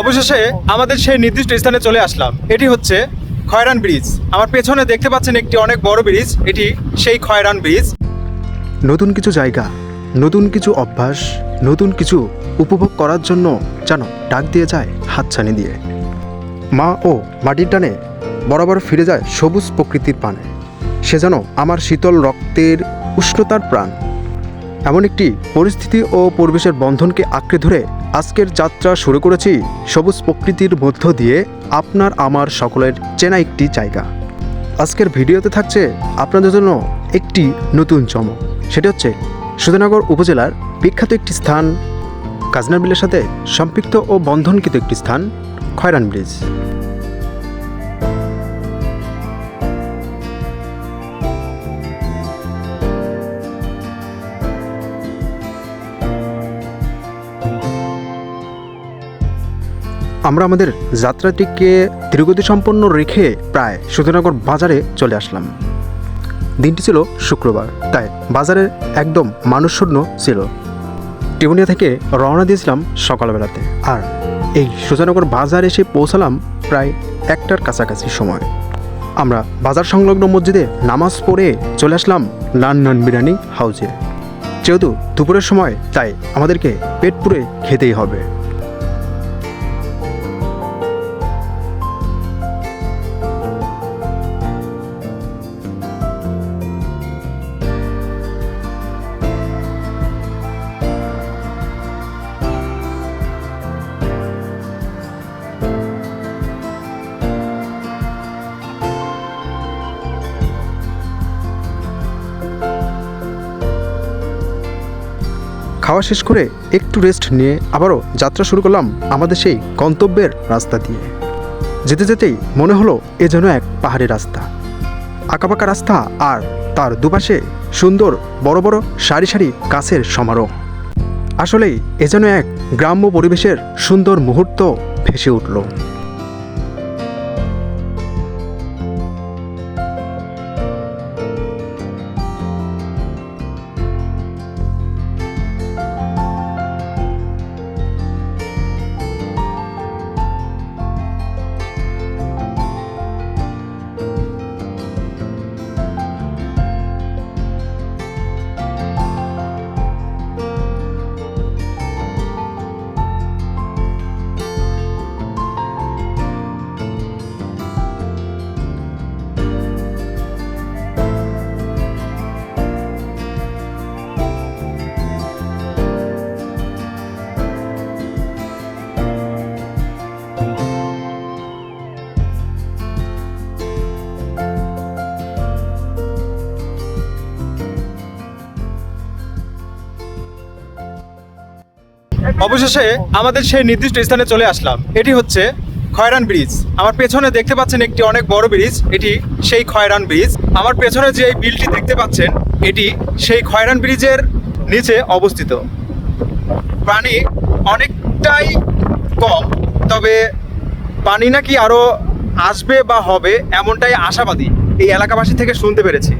অবশেষে আমাদের সেই নির্দিষ্ট স্থানে চলে আসলাম। এটি হচ্ছে খয়রান ব্রিজ। আমার পেছনে দেখতে পাচ্ছেন একটি অনেক বড় ব্রিজ। এটি সেই খয়রান ব্রিজ। নতুন কিছু জায়গা, নতুন কিছু অভ্যাস, নতুন কিছু উপভোগ করার জন্য যেন ডাক দিয়ে যায় হাতছানি দিয়ে। মা ও মাটির টানে বরাবর ফিরে যায় সবুজ প্রকৃতির পানে। সে যেন আমার শীতল রক্তের উষ্ণতার প্রাণ। এমন একটি পরিস্থিতি ও পরিবেশের বন্ধনকে আঁকড়ে ধরে আজকের যাত্রা শুরু করেছি সবুজ প্রকৃতির মধ্য দিয়ে আপনার আমার সকলের চেনা একটি জায়গা। আজকের ভিডিওতে থাকছে আপনাদের জন্য একটি নতুন চমক। সেটি হচ্ছে সুধানগর উপজেলার বিখ্যাত একটি স্থান, কাজনার বিলের সাথে সম্পৃক্ত ও বন্ধনকৃত একটি স্থান, খয়রান ব্রিজ। আমরা আমাদের যাত্রাটিকে ধীরগতি সম্পন্ন রেখে প্রায় সুধনগর বাজারে চলে আসলাম। দিনটি ছিল শুক্রবার, তাই বাজারে একদম মানুষশূন্য ছিল। টিউনিয়া থেকে রওনা দিয়েছিলাম সকালবেলাতে। আর এই সুজানগর বাজার এসে পৌঁছালাম প্রায় একটার কাছাকাছি সময়। আমরা বাজার সংলগ্ন মসজিদে নামাজ পড়ে চলে আসলাম নান নান বিরিয়ানি হাউজে। যেহেতু দুপুরের সময়, তাই আমাদেরকে পেট পুরে খেতেই হবে। খাওয়া শেষ করে একটু রেস্ট নিয়ে আবারও যাত্রা শুরু করলাম আমাদের সেই গন্তব্যের রাস্তা দিয়ে। যেতে যেতেই মনে হলো এ যেন এক পাহাড়ি রাস্তা। আঁকাবাঁকা রাস্তা আর তার দুপাশে সুন্দর বড় বড় সারি সারি গাছের সমারোহ। আসলেই এ যেন এক গ্রাম্য পরিবেশের সুন্দর মুহূর্ত ভেসে উঠল। অবশেষে আমাদের সেই নির্দিষ্ট স্থানে চলে আসলাম। এটি হচ্ছে খয়রান ব্রিজ। আমার পেছনে দেখতে পাচ্ছেন একটি অনেক বড় ব্রিজ। এটি সেই খয়রান ব্রিজ। আমার পেছনে যে বিলটি দেখতে পাচ্ছেন, এটি সেই খয়রান ব্রিজের নিচে অবস্থিত। পানি অনেকটাই কম, তবে পানি নাকি আরও আসবে বা হবে এমনটাই আশাবাদী। এই এলাকাবাসী থেকে শুনতে পেরেছি।